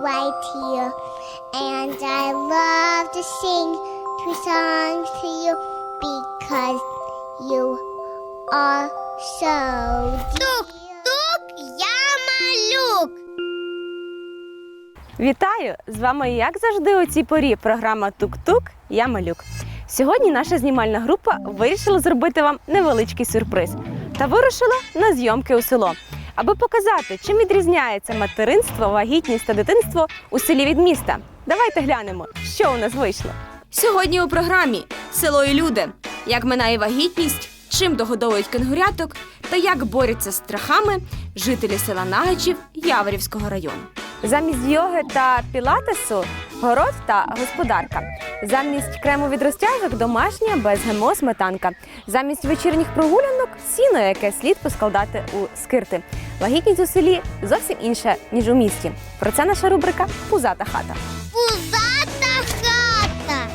right here. And I love to sing two songs to you because you are so Тук, тук, я малюк. Вітаю! З вами, як завжди, у цій порі програма Тук-Тук. Я малюк. Сьогодні наша знімальна група вирішила зробити вам невеличкий сюрприз та вирушила на зйомки у село, аби показати, чим відрізняється материнство, вагітність та дитинство у селі від міста. Давайте глянемо, що у нас вийшло. Сьогодні у програмі Село і люди. Як минає вагітність, чим догодовують кенгуряток та як борються з страхами жителі села Нагачів Яворівського району. Замість йоги та пілатесу город та господарка. Замість крему від розтяжок домашня без ГМО сметанка. Замість вечірніх прогулянок сіно, яке слід поскладати у скирти. Вагітність у селі зовсім інша, ніж у місті. Про це наша рубрика Пузата хата. Пузата хата.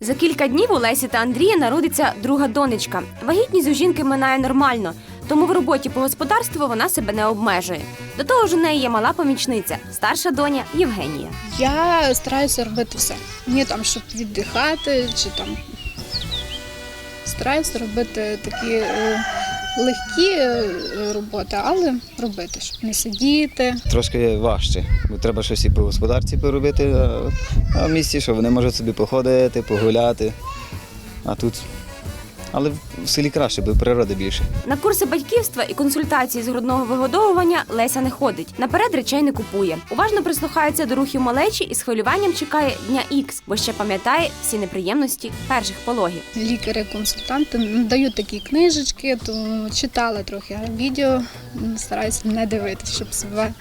За кілька днів у Лесі та Андрія народиться друга донечка. Вагітність у жінки минає нормально, тому в роботі по господарству вона себе не обмежує. До того ж, у неї є мала помічниця, старша доня Євгенія. Я стараюся робити все. Ні там, щоб віддихати, чи там стараюся робити такі е, легкі е, роботи, але робити, щоб не сидіти. Трошки важче, бо треба щось і по господарці поробити, а, а в місті, що вони можуть собі походити, погуляти. А тут. Але в селі краще, бо природи більше. На курси батьківства і консультації з грудного вигодовування Леся не ходить. Наперед речей не купує. Уважно прислухається до рухів малечі і з хвилюванням чекає дня Ікс, бо ще пам'ятає всі неприємності перших пологів. Лікарі-консультанти дають такі книжечки, то читала трохи відео, стараюся не дивитися, щоб себе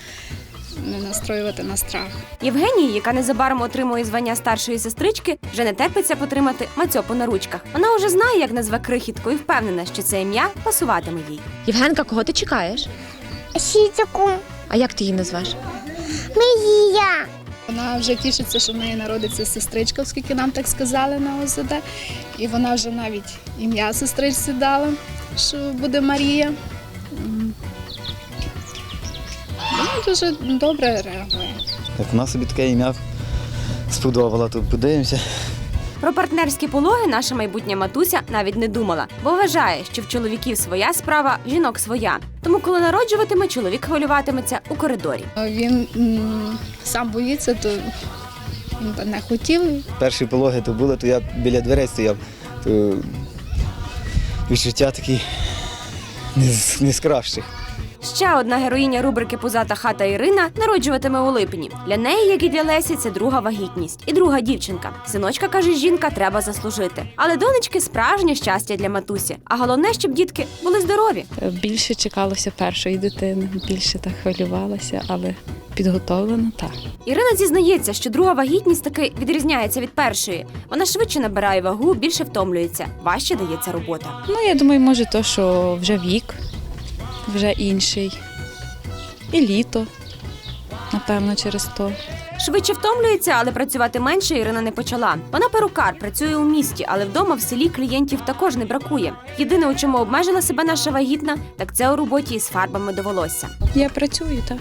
не настроювати на страх. Євгенії, яка незабаром отримує звання старшої сестрички, вже не терпиться потримати мацьопу на ручках. Вона вже знає, як назве крихітку, і впевнена, що це ім'я пасуватиме їй. Євгенка, кого ти чекаєш? Сітяку. А як ти її назвеш? Мрія. Вона вже тішиться, що в неї народиться сестричка, оскільки нам так сказали на ОЗД. І вона вже навіть ім'я сестричці дала, що буде Марія. Дуже добре реагує. Як вона собі таке ім'я сподобала, то подивимося. Про партнерські пологи наша майбутня матуся навіть не думала, бо вважає, що в чоловіків своя справа, в жінок своя. Тому, коли народжуватиме, чоловік хвилюватиметься у коридорі. Він м, сам боїться, то він би не хотів. Перші пологи то були, то я біля дверей стояв. То відчуття такі не з, не з кращих. Ще одна героїня рубрики Пузата хата Ірина народжуватиме у липні. Для неї, як і для Лесі, це друга вагітність і друга дівчинка. Синочка каже, жінка треба заслужити. Але донечки справжнє щастя для матусі. А головне, щоб дітки були здорові. Більше чекалося першої дитини, більше так хвилювалася, але підготовлено так. Ірина зізнається, що друга вагітність таки відрізняється від першої. Вона швидше набирає вагу, більше втомлюється, важче дається робота. Ну, я думаю, може, то, що вже вік, вже інший. І літо, напевно, через то. Швидше втомлюється, але працювати менше Ірина не почала. Вона перукар, працює у місті, але вдома в селі клієнтів також не бракує. Єдине, у чому обмежила себе наша вагітна, так це у роботі із фарбами до волосся. Я працюю, так.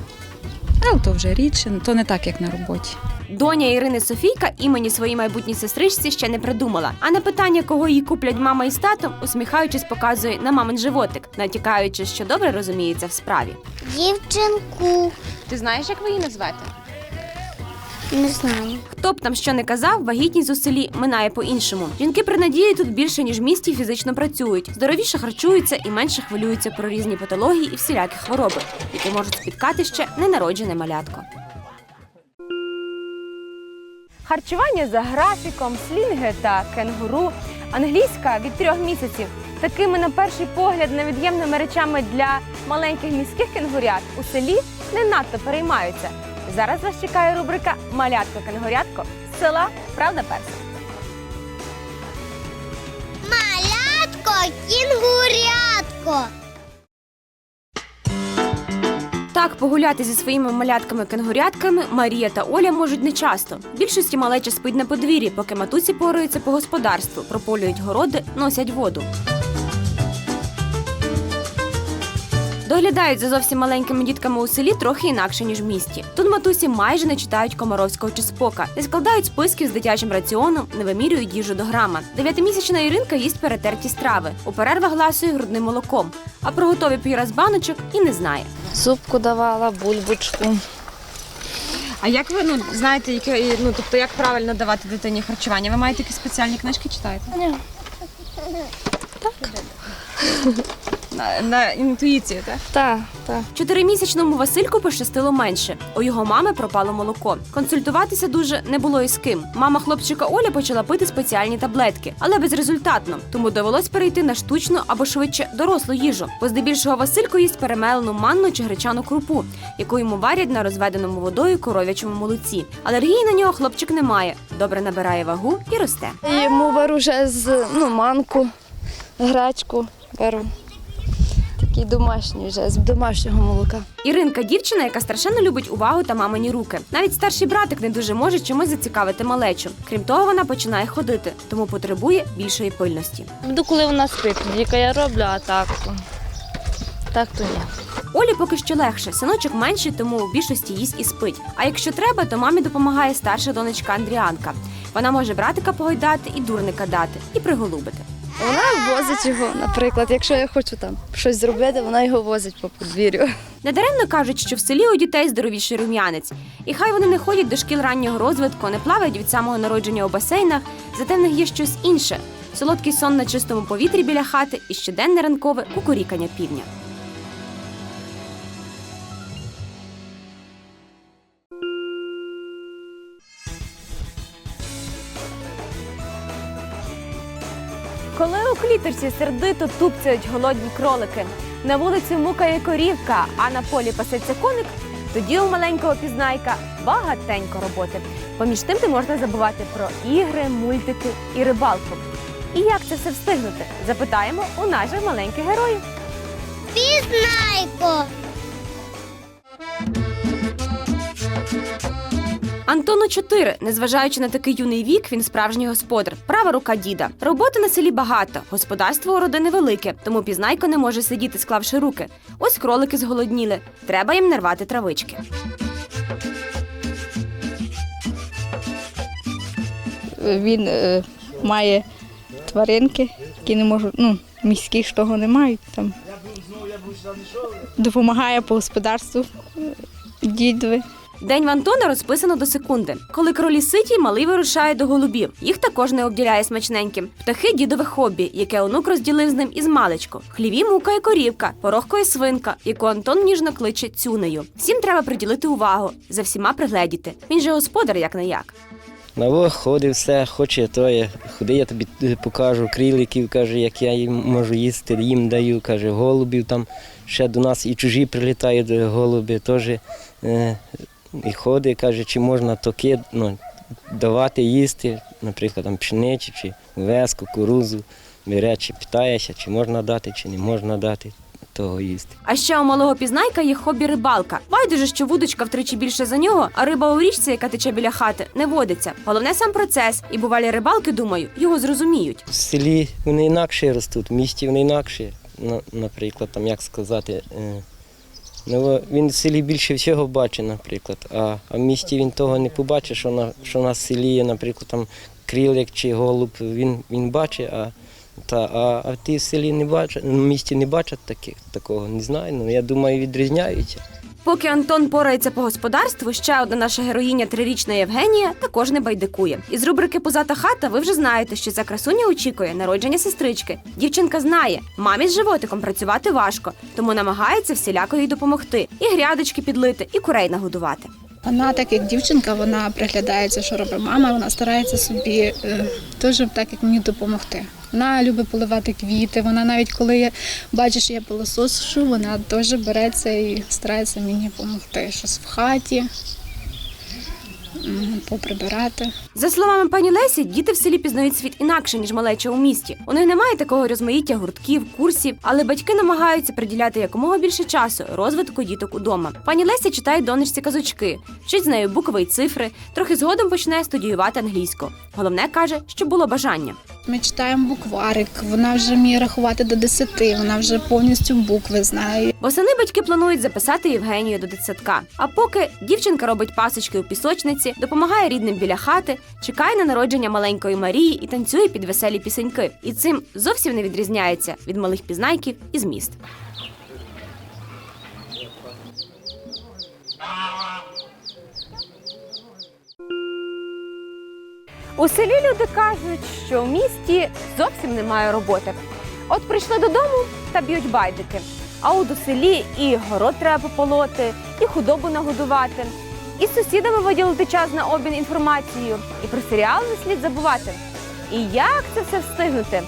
Але то вже рідше, то не так, як на роботі. Доня Ірини Софійка імені своїй майбутній сестричці ще не придумала. А на питання, кого їй куплять мама із татом, усміхаючись, показує на мамин животик, натякаючи, що добре розуміється в справі. Дівчинку. Ти знаєш, як ви її назвете? Не знаю. Хто б там що не казав, вагітність у селі минає по-іншому. Жінки при надії тут більше ніж в місті фізично працюють, здоровіше харчуються і менше хвилюються про різні патології і всілякі хвороби, які можуть спіткати ще ненароджене малятко. Харчування за графіком, слінги та кенгуру, англійська від трьох місяців. Такими на перший погляд невід'ємними речами для маленьких міських кенгурят у селі не надто переймаються. Зараз вас чекає рубрика Малятко кенгурятко з села Правда перса. Малятко, кінгурятко. Так, погуляти зі своїми малятками-кенгурятками Марія та Оля можуть не часто. Більшості малеча спить на подвір'ї, поки матусі поруються по господарству, прополюють городи, носять воду. Доглядають за зовсім маленькими дітками у селі трохи інакше ніж в місті. Тут матусі майже не читають комаровського чи спока, не складають списків з дитячим раціоном, не вимірюють їжу до грама. Дев'ятимісячна Іринка їсть перетерті страви. У перервах гласує грудним молоком, а про готові пюре з баночок і не знає. Зубку давала, бульбочку. А як ви ну знаєте, яке ну тобто як правильно давати дитині харчування? Ви маєте якісь спеціальні книжки читаєте? Ні. Так. На, на інтуїцію, так? Так, так. Чотиримісячному Васильку пощастило менше. У його мами пропало молоко. Консультуватися дуже не було із ким. Мама хлопчика Оля почала пити спеціальні таблетки, але безрезультатно. Тому довелось перейти на штучну або швидше дорослу їжу. Бо здебільшого Василько їсть перемелену манну чи гречану крупу, яку йому варять на розведеному водою коров'ячому молоці. Алергії на нього хлопчик не має. Добре набирає вагу і росте. Йому беру вже з ну, манку, гречку беру. Такий домашній вже, з домашнього молока. Іринка дівчина, яка страшенно любить увагу та мамині руки. Навіть старший братик не дуже може чимось зацікавити малечу. Крім того, вона починає ходити, тому потребує більшої пильності. Буду, коли вона спить, тоді я роблю, а так то. Так то ні. Олі поки що легше, синочок менший, тому у більшості їсть і спить. А якщо треба, то мамі допомагає старша донечка Андріанка. Вона може братика погойдати і дурника дати, і приголубити. Вона возить його, наприклад, якщо я хочу там щось зробити, вона його возить по подвір'ю. Недаремно кажуть, що в селі у дітей здоровіший рум'янець. І хай вони не ходять до шкіл раннього розвитку, не плавають від самого народження у басейнах, зате в них є щось інше: солодкий сон на чистому повітрі біля хати і щоденне ранкове кукурікання півня. У клітерці сердито тупцяють голодні кролики, на вулиці мукає корівка, а на полі пасеться коник, тоді у маленького пізнайка багатенько роботи. Поміж тим не можна забувати про ігри, мультики і рибалку. І як це все встигнути? Запитаємо у наших маленьких героїв. Пізнайко. Антону 4. Незважаючи на такий юний вік, він справжній господар. Права рука діда. Роботи на селі багато, господарство у родини велике, тому пізнайко не може сидіти, склавши руки. Ось кролики зголодніли. Треба їм нарвати травички. він е, має тваринки, які не можуть, ну, міські ж того не мають. Там. Допомагає по господарству дідові. День в Антона розписано до секунди. Коли кролі ситі, малий вирушає до голубів. Їх також не обділяє смачненьким. Птахи дідове хобі, яке онук розділив з ним із маличку. Хліві мукає корівка, порохкою свинка, яку Антон ніжно кличе цюнею. Всім треба приділити увагу, за всіма пригледіти. Він же господар як не як. Наво ходить все, хоче троє. Ходи, я тобі е, покажу криликів, каже, як я їм можу їсти, їм даю, каже, голубів там ще до нас і чужі прилітають е, голуби теж. І ходить, каже, чи можна токи ну, давати їсти, наприклад, там пшениці чи овес, кукурузу. Бере, чи питаєшся, чи можна дати, чи не можна дати того їсти. А ще у малого пізнайка є хобі рибалка. Байдуже, що вудочка втричі більше за нього, а риба у річці, яка тече біля хати, не водиться. Головне сам процес, і бувалі рибалки, думаю, його зрозуміють. В селі вони інакше ростуть, в місті вони інакше. Ну, наприклад, там як сказати, е, ну, він в селі більше всього бачить, наприклад, а, в місті він того не побачить, що на, що на селі є, наприклад, там крилик чи голуб, він, він бачить, а, та, а, а ті в селі не бачать, в місті не бачать таких, такого, не знаю. Ну, я думаю, відрізняються. Поки Антон порається по господарству, ще одна наша героїня трирічна Євгенія також не байдикує. Із рубрики Позата хата ви вже знаєте, що ця красуня очікує народження сестрички. Дівчинка знає, мамі з животиком працювати важко, тому намагається всіляко їй допомогти. І грядочки підлити, і курей нагодувати. Вона, так як дівчинка, вона приглядається, що робить мама, вона старається собі е, теж так як мені допомогти. Вона любить поливати квіти. Вона навіть коли я бачить, що я пилосошу, вона теж береться і старається мені допомогти. Щось в хаті, поприбирати. За словами пані Лесі, діти в селі пізнають світ інакше ніж малеча у місті. У них немає такого розмаїття гуртків, курсів, але батьки намагаються приділяти якомога більше часу розвитку діток удома. Пані Леся читає донечці казочки, вчить з нею букви й цифри. Трохи згодом почне студіювати англійську. Головне каже, щоб було бажання. Ми читаємо букварик, вона вже вміє рахувати до 10, вона вже повністю букви знає. Восени батьки планують записати Євгенію до дитсадка. А поки дівчинка робить пасочки у пісочниці, допомагає рідним біля хати, чекає на народження маленької Марії і танцює під веселі пісеньки. І цим зовсім не відрізняється від малих пізнайків із міст. У селі люди кажуть, що в місті зовсім немає роботи. От прийшли додому та б'ють байдики. А от у селі і город треба пополоти, і худобу нагодувати, і з сусідами виділити час на обмін інформацією, і про серіал не слід забувати. І як це все встигнути?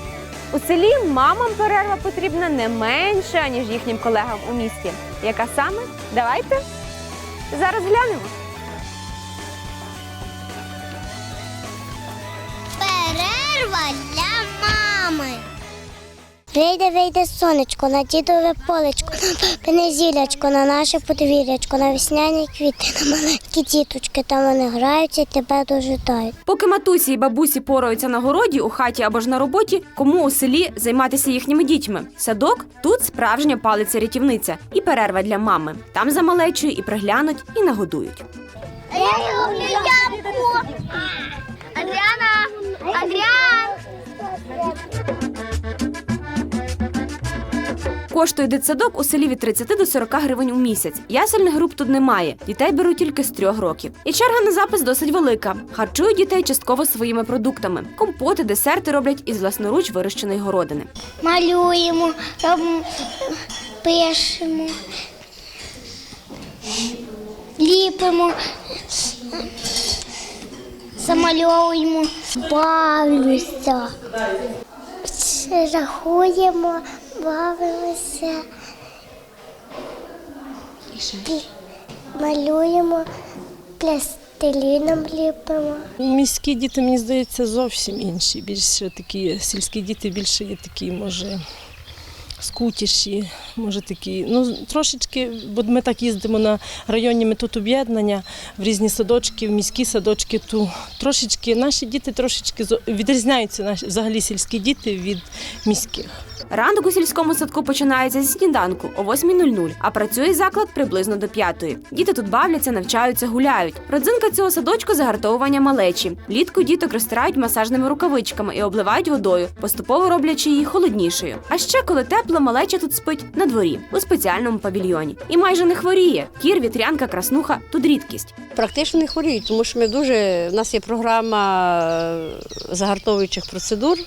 У селі мамам перерва потрібна не менше, ніж їхнім колегам у місті. Яка саме? Давайте зараз глянемо. Вийде, вийде сонечко на дідове полечко, на зілячко, на наше подвір'ячко, на весняні квіти, на маленькі діточки, там вони граються і тебе дожидають. Поки матусі і бабусі пораються на городі, у хаті або ж на роботі, кому у селі займатися їхніми дітьми? Садок тут справжня палиця рятівниця і перерва для мами. Там за малечою і приглянуть, і нагодують. Я люблю ябку. Адріана, Адріан. Коштує дитсадок у селі від 30 до 40 гривень у місяць. Ясельних груп тут немає. Дітей беруть тільки з трьох років. І черга на запис досить велика. Харчують дітей частково своїми продуктами. Компоти, десерти роблять із власноруч вирощеної городини. Малюємо, робимо, пишемо, ліпимо, замальовуємо, бавлюся. Рахуємо, бавимося. Малюємо, пластиліном ліпимо. Міські діти, мені здається, зовсім інші. Більше такі сільські діти більше є такі, може, скутіші, може такі. Ну, трошечки, бо ми так їздимо на районні метод об'єднання в різні садочки, в міські садочки, то трошечки наші діти трошечки відрізняються наші взагалі сільські діти від міських. Ранок у сільському садку починається зі сніданку о 8.00, а працює заклад приблизно до 5. Діти тут бавляться, навчаються, гуляють. Родзинка цього садочку загартовування малечі. Влітку діток розтирають масажними рукавичками і обливають водою, поступово роблячи її холоднішою. А ще коли тепло, малеча тут спить на дворі у спеціальному павільйоні. І майже не хворіє. Кір, вітрянка, краснуха тут рідкість. Практично не хворіють, тому що ми дуже. У нас є програма загартовуючих процедур,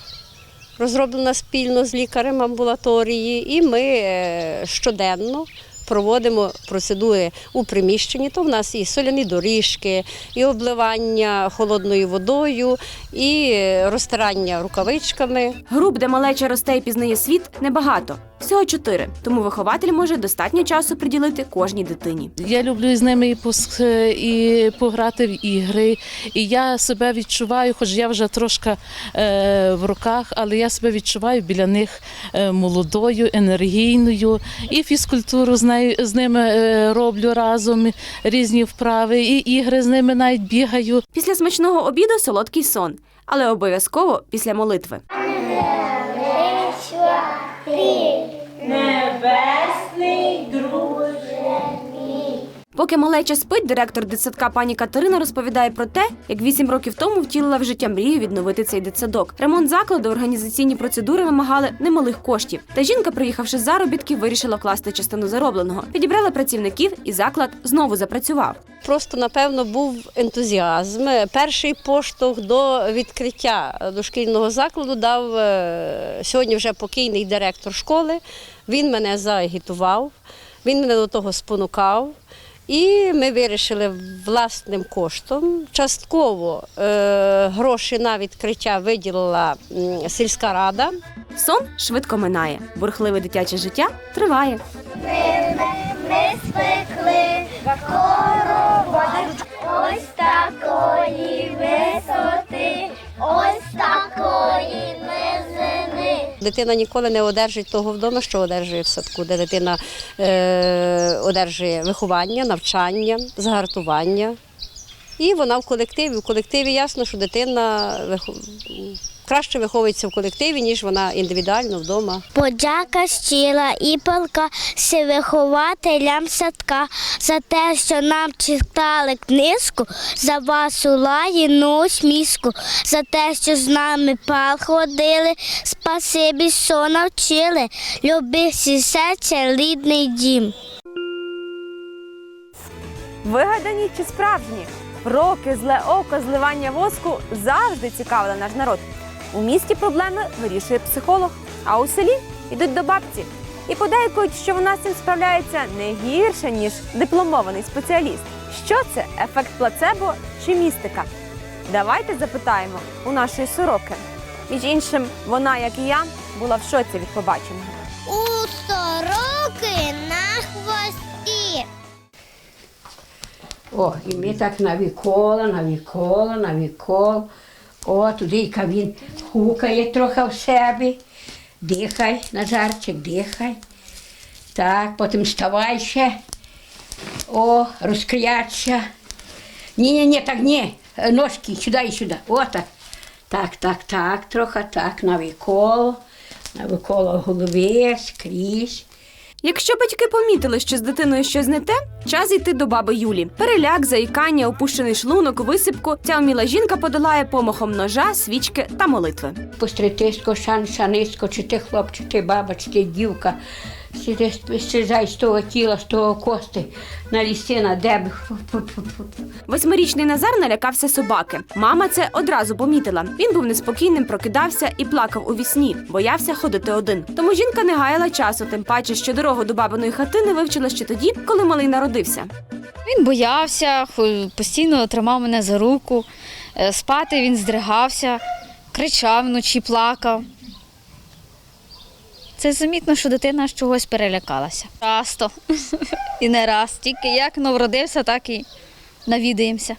розроблена спільно з лікарем амбулаторії, і ми е, щоденно. Проводимо процедури у приміщенні, то в нас і соляні доріжки, і обливання холодною водою, і е, розтирання рукавичками. Груп, де малеча росте і пізнає світ, небагато. Всього чотири. Тому вихователь може достатньо часу приділити кожній дитині. Я люблю з ними і, пос- і пограти в ігри. І я себе відчуваю, хоч я вже трошки е, в руках, але я себе відчуваю біля них е, молодою, енергійною. І фізкультуру з, нею, з ними е, роблю разом, різні вправи, і ігри з ними навіть бігаю. Після смачного обіду солодкий сон, але обов'язково після молитви. Поки малеча спить, директор дитсадка пані Катерина розповідає про те, як вісім років тому втілила в життя мрію відновити цей дитсадок. Ремонт закладу, організаційні процедури вимагали немалих коштів. Та жінка, приїхавши з заробітків, вирішила вкласти частину заробленого. Підібрала працівників, і заклад знову запрацював. Просто, напевно, був ентузіазм. Перший поштовх до відкриття дошкільного закладу дав е, сьогодні вже покійний директор школи. Він мене заагітував, він мене до того спонукав. І ми вирішили власним коштом. Частково е, гроші на відкриття виділила сільська рада. Сон швидко минає. Бурхливе дитяче життя триває. Ми спекли коровай, ось такої висоти, Дитина ніколи не одержить того вдома, що одержує в садку, де дитина е, одержує виховання, навчання, загартування. І вона в колективі. В колективі ясно, що дитина краще виховується в колективі, ніж вона індивідуально вдома. Подяка щира і палка всі вихователям садка за те, що нам читали книжку, за вашу лагідну усмішку, за те, що з нами пар ходили, спасибі, що навчили, люби всі серця, рідний дім. Вигадані чи справжні? Роки, зле око, зливання воску завжди цікавили наш народ. У місті проблеми вирішує психолог, а у селі йдуть до бабці. І подейкують, що вона з цим справляється не гірше, ніж дипломований спеціаліст. Що це ефект плацебо чи містика? Давайте запитаємо у нашої сороки. Між іншим, вона, як і я, була в шоці від побаченого. У сороки на хвості. О, і ми так навікола, навікола, навікола. О, туди він хукає трохи в себе. Дихай, Назарчик, дихай. Так, потім вставай ще. О, розкрячся. Ні, ні, ні, так ні. Ножки сюди і сюди. О, так. Так, так, трохи так, навіколо. Навіколо голови, скрізь. Якщо батьки помітили, що з дитиною щось не те, час йти до баби Юлі. Переляк, заїкання, опущений шлунок, висипку. Ця вміла жінка подолає помахом ножа, свічки та молитви. постритисько, шан, шанисько, чи ти хлопчик, ти баба, чи ти дівка. Стрижай з того тіла, з того кости, на лісина, де б. Восьмирічний Назар налякався собаки. Мама це одразу помітила. Він був неспокійним, прокидався і плакав у вісні, боявся ходити один. Тому жінка не гаяла часу, тим паче, що дорогу до бабиної хатини вивчила ще тоді, коли малий народився. Він боявся, постійно тримав мене за руку. Е, Спати він здригався, кричав вночі, плакав. Це замітно, що дитина з чогось перелякалася. Часто і не раз. Тільки як народився, так і навідаємося.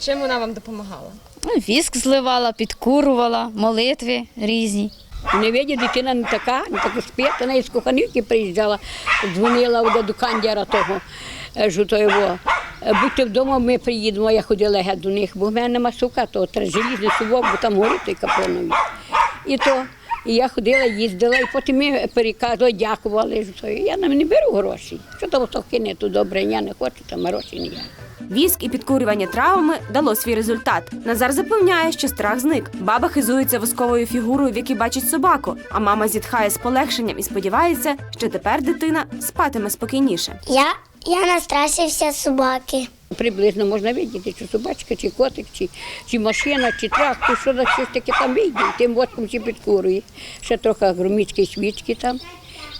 Чим вона вам допомагала? Ну, Віск зливала, підкурувала, молитви різні. Не виді, дитина не така, не така спить, вона із Коханівки приїжджала, дзвонила до кандяра того е, жутоєвого. Е, Будьте вдома, ми приїдемо, я ходила геть до них, бо в мене нема сука, то треба желізний сувок, бо там горить той капроновий. І то і я ходила, їздила, і потім ми переказували, дякували. Я нам не беру гроші. Що там то кине, то добре, я не хочу, там гроші ніяк. Віск і підкурювання травами дало свій результат. Назар запевняє, що страх зник. Баба хизується восковою фігурою, в якій бачить собаку. А мама зітхає з полегшенням і сподівається, що тепер дитина спатиме спокійніше. Я, я настрашився собаки. Приблизно можна видіти, чи собачка, чи котик, чи, чи машина, чи трактор, що щось таке там вийде, тим воском чи підкурує. Ще трохи громіцькі свічки там,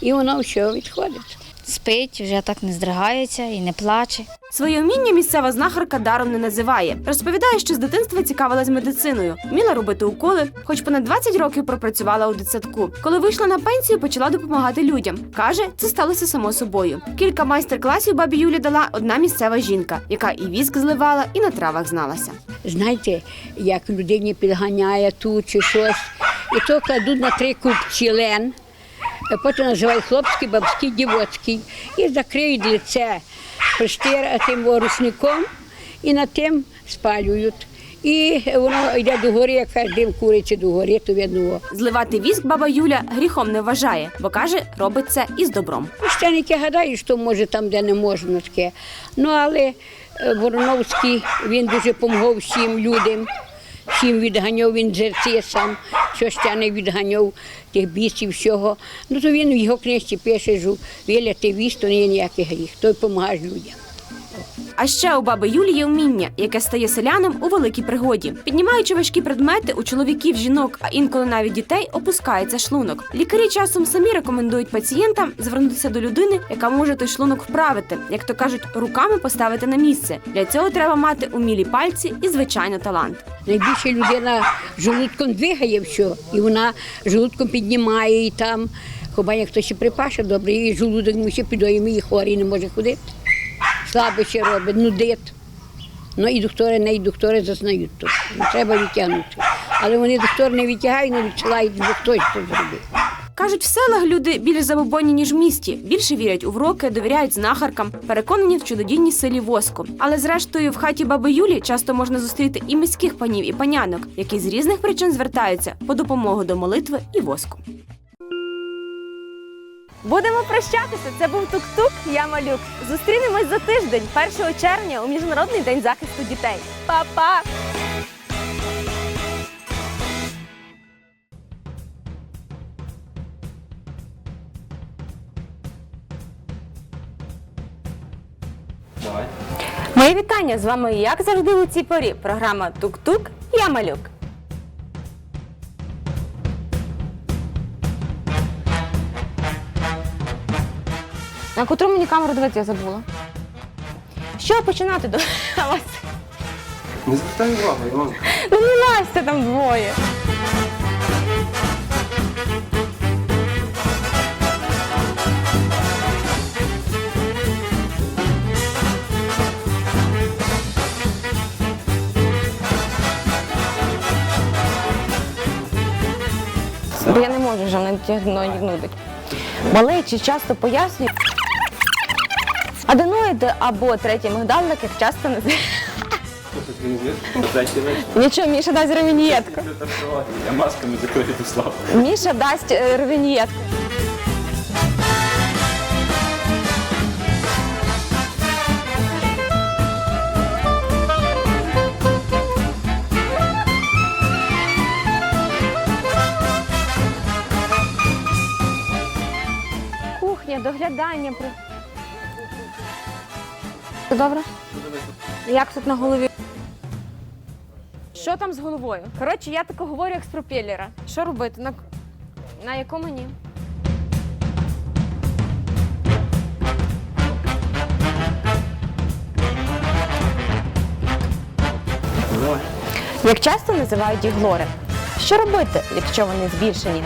і воно все відходить. Спить, вже так не здригається і не плаче. Своє вміння місцева знахарка даром не називає. Розповідає, що з дитинства цікавилась медициною, вміла робити уколи, хоч понад 20 років пропрацювала у дитсадку. Коли вийшла на пенсію, почала допомагати людям. Каже, це сталося само собою. Кілька майстер-класів бабі Юлі дала одна місцева жінка, яка і віск зливала, і на травах зналася. Знаєте, як людині підганяє тут чи щось, і то кладуть на три купці лен, потім називають хлопський, бабський, дівоцький, і закриють лице приштир тим рушником, і над тим спалюють. І воно йде до гори, як дим куриці до гори, то видно. Зливати віск баба Юля гріхом не вважає, бо каже, робить це із добром. Священники гадають, що може там, де не можна таке. Ну, але е, Вороновський, він дуже допомагав всім людям, всім відганяв він дзерці сам, священик відганяв тих бісів всього. Ну, то він в його книжці пише, що виляти віст, то не є ніякий гріх, той допомагає людям. А ще у баби Юлі є вміння, яке стає селянам у великій пригоді. Піднімаючи важкі предмети, у чоловіків, жінок, а інколи навіть дітей опускається шлунок. Лікарі часом самі рекомендують пацієнтам звернутися до людини, яка може той шлунок вправити, як то кажуть, руками поставити на місце. Для цього треба мати умілі пальці і звичайно талант. Найбільше людина желудком двигає все, і вона желудком піднімає і там. Хіба як хтось і припаше добре, і желудок ми ще підоїмо, і хворий не може ходити. Слабо ще робить, нудить. Ну і доктори, не і доктори зазнають то. Треба відтягнути. Але вони доктори не відтягають, не відсилають, бо хтось це зробив. Кажуть, в селах люди більш забобонні, ніж в місті. Більше вірять у вроки, довіряють знахаркам, переконані в чудодійній силі воску. Але зрештою, в хаті баби Юлі часто можна зустріти і міських панів і панянок, які з різних причин звертаються по допомогу до молитви і воску. Будемо прощатися. Це був Тук-Тук, я малюк. Зустрінемось за тиждень, 1 червня, у Міжнародний день захисту дітей. Па-па! Мої вітання з вами, як завжди, у цій порі. Програма Тук-Тук, я малюк. На котру мені камеру дивитися я забула. Що починати до вас? Не звертай увагу, Іван. Ну не Настя там двоє. Бо я не можу вже мене нудить. Малечі часто пояснюють. Аденоїди або треті мигдалник, як часто називають. Нічого, Міша дасть ревіньєтку. Я масками закрию славу. Міша дасть е, ревіньєтку. Кухня, доглядання. Все добре? Як тут на голові? Що там з головою? Коротше, я тако говорю, як з пропелера. Що робити? На, на якому ні? Як часто називають їх глори? Що робити, якщо вони збільшені?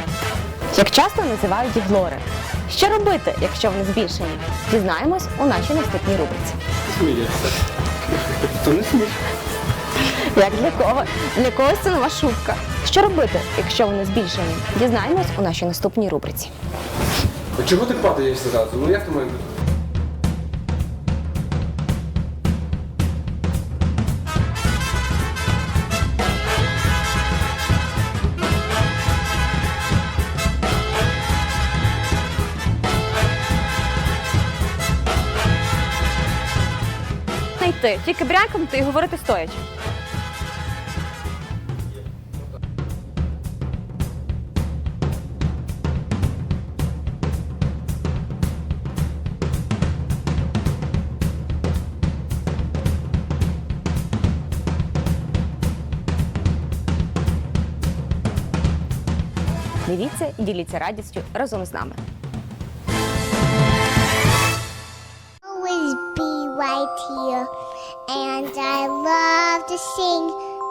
Як часто називають їх глори? Що робити, якщо вони збільшені? Дізнаємось у нашій наступній рубриці. То не сміх. Як для кого? Для когось це нова шутка. Що робити, якщо вони збільшені? Дізнаємось у нашій наступній рубриці. А чого ти падаєш зразу? Ну як ти має бути? Тільки брякнути і говорити стоячи. Дивіться і діліться радістю разом з нами. To sing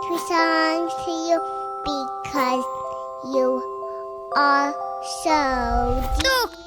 two songs to you because you are so. Tuk